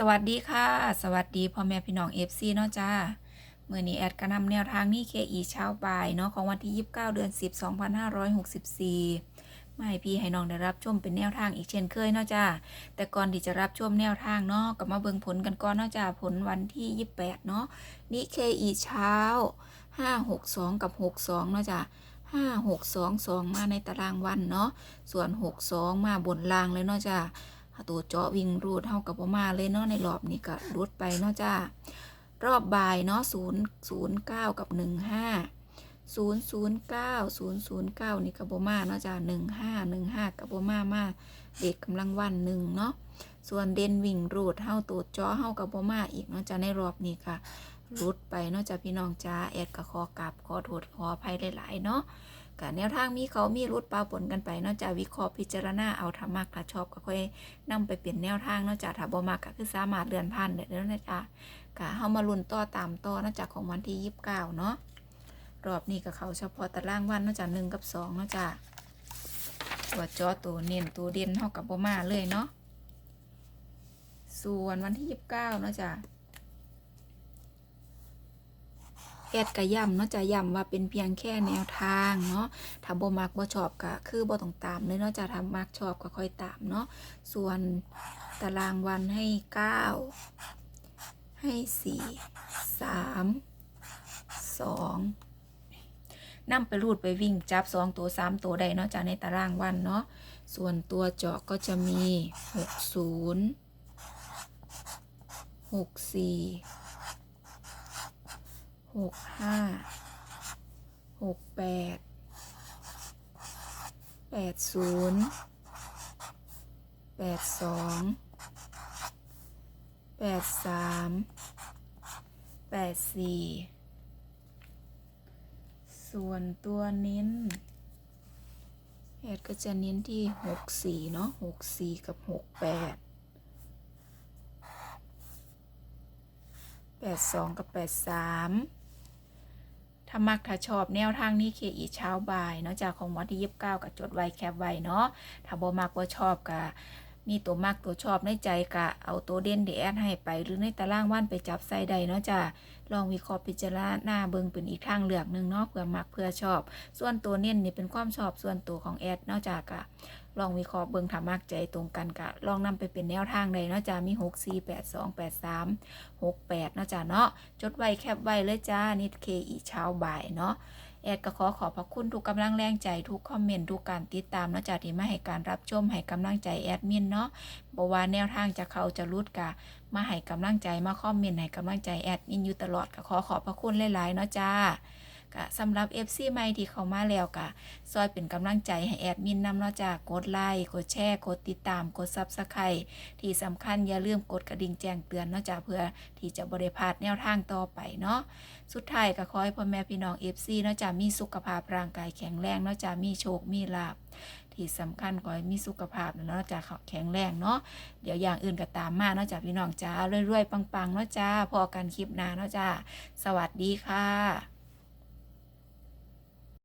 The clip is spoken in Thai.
สวัสดีค่ะ สวัสดีพ่อแม่พี่น้อง FC เนาะจ้าเมื่อนี้แอดกระนำแนวทางนี่เคอีเช้าบ่ายเนาะของวันที่ 29 เดือน 10 2564มาให้พี่ให้น้องได้รับชมเป็นแนวทางอีกเช่นเคยเนาะจ้าแต่ก่อนที่จะรับชมแนวทางเนาะก็มาเบิ่งผลกันก่อนเนาะจ้าผลวันที่ 28 เนาะนี่เคอีเช้า 562 กับ 62 เนาะจ้า5 6 2 2มาในตารางวันเนาะส่วน62มาบนล่างเลยเนาะจ้า ตัวเจาะวิ่งรูดเท่ากับประมาเลยเนาะในรอบนี้ก็รูดไปเนาะจ้ารอบบ่ายเนาะศูนย์ศูนย์เก้ากับหนึ่งห้าศูนย์ศูนย์เก้าศูนย์ศูนย์เก้านี่กับประมาเนาะจ้าหนึ่งห้าหนึ่งห้ากับประมามาเด็กกำลังวันหนึ่งเนาะส่วนเด่นวิ่งรูดเท่าตัวเจาะเท่ากับประมาอีกเนาะจ้าในรอบนี้ค่ะรุดไปเนาะจ้าพี่น้องจ้าแอดก็ขอกราบขอโทษขออภัยหลายๆเนาะ กะแนวทางมีเขามีรุดปลาปนกันไปนอกจากวิเคราะห์พิจารณาเอาธรรมะถ้าชอบก็ค่อยนำไปเปลี่ยนแนวทางนอกจากถ้าบ่มักก็คือสามารถเลื่อนผ่านได้เด้อนะจ๊ะกะเฮามาลุ้นต่อตามต่อนอกจากของวันที่29เนาะรอบนี้ก็เขาเฉพาะตารางวันนอกจาก1กับ2เนาะจ้ะตัวจอตัวเน้นตัวเด่นเฮากับบ่มาเลยเนาะส่วนวันที่29เนาะจ้ะ แอดกะย่ำเนาะจะย่ำว่าเป็นเพียงแค่แนวทางเนาะถ้าบ่มักบ่ชอบก็คือบ่ต้องตามเลยเนาะจะทำมักชอบก็ค่อยตามเนาะส่วนตารางวันให้ 9 ให้ 4 3 2นำไปรูดไปวิ่งจับ2ตัว3ตัวได้เนาะจากในตารางวันเนาะส่วนตัวเจาะก็จะมี60 64หก ห้าหกแปดแปดศูนย์แปดสองแปดสามแปดสี่ส่วนตัวเน้นแอดก็จะเน้นที่หกสี่เนาะหกสี่กับหกแปดแปดสองกับแปดสาม ถ้ามักถ้าชอบแนวทางนี้เคอีเช้าบ่ายเนาะจากของวันที่ยีิบเก้ากับจดไว้แคบไว้เนาะถ้าบ่มักบ่ชอบก็ มีตัวมักตัวชอบในใจกะเอาตัวเด่นเดแอดให้ไป หรือในตารางว่านไปจับใส่ใดเนาะจ้ะลองวิเคราะห์พิจารณาเบิงเป็นอีกทางเลือกหนึ่งเนาะเพื่อมักเพื่อชอบ ส่วนตัวเน้นนี่เป็นความชอบส่วนตัวของแอดเนาะจ้ะกะลองวิเคราะห์เบิงถามักใจตรงกันกะ ลองนำไปเป็นแนวทางใดเนาะจ้ามี 6 4 8 2 8 3 6 8เนาะจ้าเนาะจดไว้แคปไว้เลยจ้านิดเคอีเช้าบ่ายเนาะ แอดก็ขอขอบพระคุณทุกกำลังแรงใจทุกคอมเมนต์ทุกการติดตามเนาะจ้าที่มาให้การรับชมให้กำลังใจแอดมินเนาะบ่ว่าแนวทางจะเข้าจะรุดกะมาให้กำลังใจมาคอมเมนต์ให้กำลังใจแอดมินอยู่ตลอดก็ขอขอบพระคุณหลายๆเนาะจ้า กะสำหรับ FC ใหม่ที่เข้ามาแล้วกะซอยเป็นกำลังใจให้แอดมินนำเนาะจากกดไลค์กดแชร์กดติดตามกด Subscribe ที่สำคัญอย่าลืมกดกระดิ่งแจ้งเตือนเนาะจากเพื่อที่จะบริพาดแนวทางต่อไปเนาะสุดท้ายก็ขอให้พ่อแม่พี่น้อง FC เนาะจากมีสุขภาพร่างกายแข็งแรงเนาะจากมีโชคมีลาภที่สำคัญขอให้มีสุขภาพเนาะจากแข็งแรงเนาะเดี๋ยวอย่างอื่นก็ตามมาเนาะจากพี่น้องจ้าเรวยๆ ปังๆเนาะจ้าพอกันคลิปหน้าเนาะจ้าสวัสดีค่ะ